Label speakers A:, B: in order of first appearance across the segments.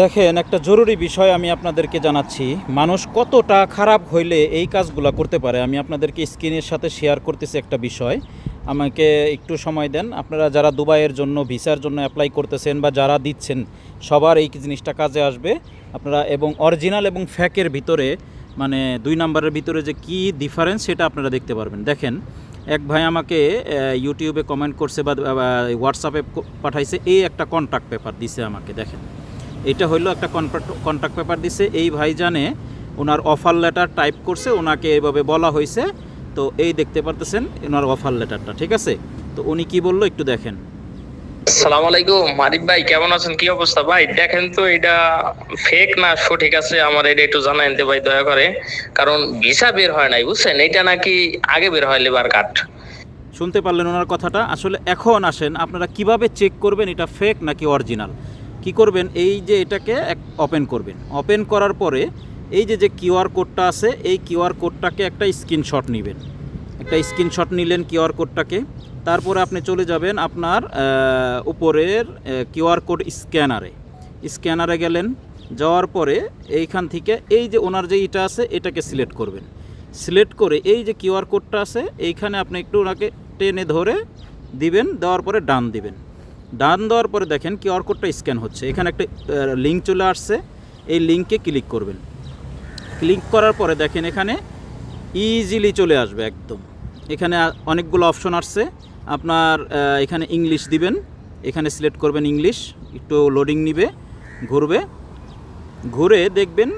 A: দেখেন, একটা জরুরি বিষয় আমি আপনাদেরকে জানাচ্ছি। মানুষ কতটা খারাপ হইলে এই কাজগুলো করতে পারে? আমি আপনাদেরকে স্ক্রিনের সাথে শেয়ার করতেছি একটা বিষয়। আমাকে একটু সময় দেন। আপনারা যারা দুবাইয়ের জন্য, ভিসার জন্য অ্যাপ্লাই করতেছেন বা যারা দিচ্ছেন, সবার এই জিনিসটা কাজে আসবে। আপনারা এবং অরিজিনাল এবং ফ্যাকের ভিতরে মানে দুই নাম্বারের ভিতরে যে কি ডিফারেন্স সেটা আপনারা দেখতে পারবেন। দেখেন, এক ভাই আমাকে ইউটিউবে কমেন্ট করছে বা হোয়াটসঅ্যাপে পাঠাইছে, এই একটা কন্ট্যাক্ট পেপার দিছে আমাকে, দেখেন। এটা হইল একটা কন্ট্রাক্ট কন্ট্রাক্ট পেপার দিছে। এই ভাই জানে ওনার অফার লেটার টাইপ করছে ওনাকে এভাবে বলা হয়েছে তো এই দেখতে পারতেছেন ওনার অফার লেটারটা ঠিক আছে? তো উনি কি বলল একটু দেখেন।
B: সালাম আলাইকুম মারিফ ভাই কেমন আছেন? কি অবস্থা? ভাই দেখেন তো এটা ফেক না সঠিক আছে? আমার এটা একটু জানাই দিতে ভাই দয়া করে। কারণ ভিসা বের হয় নাই বুঝছেন? এটা নাকি আগে বের হয় লেবার কার্ড।
A: শুনতে পারলেন ওনার কথাটা? আসলে এখন আসেন আপনারা কীভাবে চেক করবেন এটা ফেক নাকি অরিজিনাল কি করবেন? এই যে এটাকে এক ওপেন করবেন। ওপেন করার পরে এই যে যে কিউআর কোডটা আছে, এই কিউআর কোডটাকে একটা স্ক্রিনশট নেবেন। একটা স্ক্রিনশট নিলেন কিউআর কোডটাকে তারপরে আপনি চলে যাবেন আপনার উপরের কিউআর কোড স্ক্যানারে স্ক্যানারে গেলেন, যাওয়ার পরে এইখান থেকে এই যে ওনার যে ইটা আছে, এটাকে সিলেক্ট করবেন। সিলেক্ট করে এই যে কিউআর কোডটা আছে, এইখানে আপনি একটু ওনাকে টেনে ধরে দিবেন, দেওয়ার পরে ডান দিবেন। ডান দেওয়ার পরে দেখেন কিউআর কোডটা স্ক্যান হচ্ছে। এখানে একটা লিঙ্ক চলে আসছে। এই লিঙ্কে ক্লিক করবেন। ক্লিক করার পরে দেখেন এখানে ইজিলি চলে আসবে একদম। এখানে অনেকগুলো অপশন আসছে। আপনার এখানে ইংলিশ দিবেন। এখানে সিলেক্ট করবেন ইংলিশ একটু লোডিং নিবে, ঘুরবে। ঘুরে দেখবেন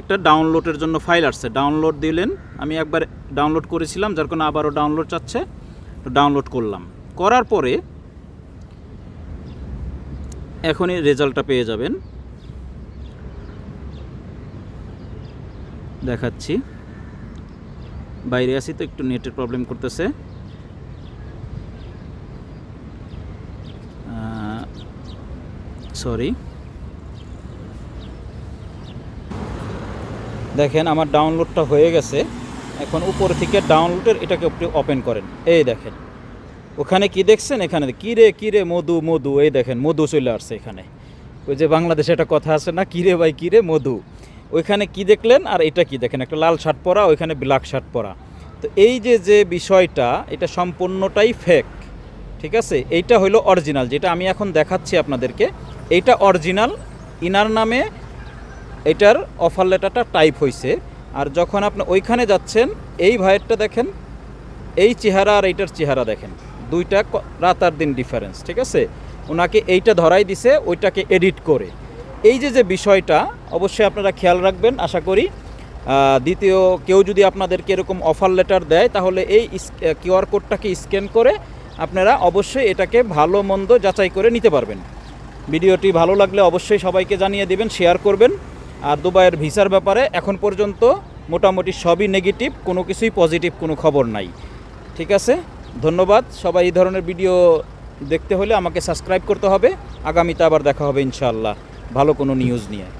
A: একটা ডাউনলোডের জন্য ফাইল আসছে। ডাউনলোড দিলেন। আমি একবার ডাউনলোড করেছিলাম, যার কারণে আবারও ডাউনলোড চাচ্ছে। তো ডাউনলোড করলাম। করার পরে এখনই রেজাল্টটা পেয়ে যাবেন। দেখাচ্ছি। বাইরে আছি তো, একটু নেটের প্রবলেম করতেছে। সরি দেখেন, আমার ডাউনলোডটা হয়ে গেছে। এখন উপর থেকে ডাউনলোডের এটাকে ওপেন করেন। এই দেখেন। ওখানে কি দেখছেন? এখানে কী রে কী রে মধু মধু, এই দেখেন, মধু চলে আসছে এখানে। ওই যে বাংলাদেশে একটা কথা আছে না কিরে ভাই কিরে মধু? ওইখানে কি দেখলেন আর এটা কি দেখেন? একটা লাল শার্ট পরা, ওইখানে ব্ল্যাক শার্ট পরা। তো এই যে যে বিষয়টা, এটা সম্পূর্ণটাই ফেক ঠিক আছে? এইটা হলো অরিজিনাল যেটা আমি এখন দেখাচ্ছি আপনাদেরকে। এইটা অরিজিনাল ইনার নামে এটার অফার লেটারটা টাইপ হয়েছে আর যখন আপনি ওইখানে যাচ্ছেন, এই ভাইয়েরটা দেখেন, এই চেহারা আর এইটার চেহারা দেখেন। দুইটা রাত আর দিন ডিফারেন্স ঠিক আছে? ওনাকে এইটা ধরাই দিছে, ওইটাকে এডিট করে। এই যে যে বিষয়টা, অবশ্যই আপনারা খেয়াল রাখবেন, আশা করি। দ্বিতীয়, কেউ যদি আপনাদেরকে এরকম অফার লেটার দেয়, তাহলে এই কিউআর কোডটাকে স্ক্যান করে আপনারা অবশ্যই এটাকে ভালো মন্দ যাচাই করে নিতে পারবেন। ভিডিওটি ভালো লাগলে অবশ্যই সবাইকে জানিয়ে দিবেন শেয়ার করবেন। আর দুবাইয়ের ভিসার ব্যাপারে এখন পর্যন্ত মোটামুটি সবই নেগেটিভ কোনো কিছুই পজিটিভ কোনো খবর নাই। ঠিক আছে? ধন্যবাদ। সবাই এই ধরনের ভিডিও দেখতে হলে আমাকে সাবস্ক্রাইব করতে হবে। আগামীতে আবার দেখা হবে ইনশাআল্লাহ। ভালো কোনো নিউজ নিয়ে।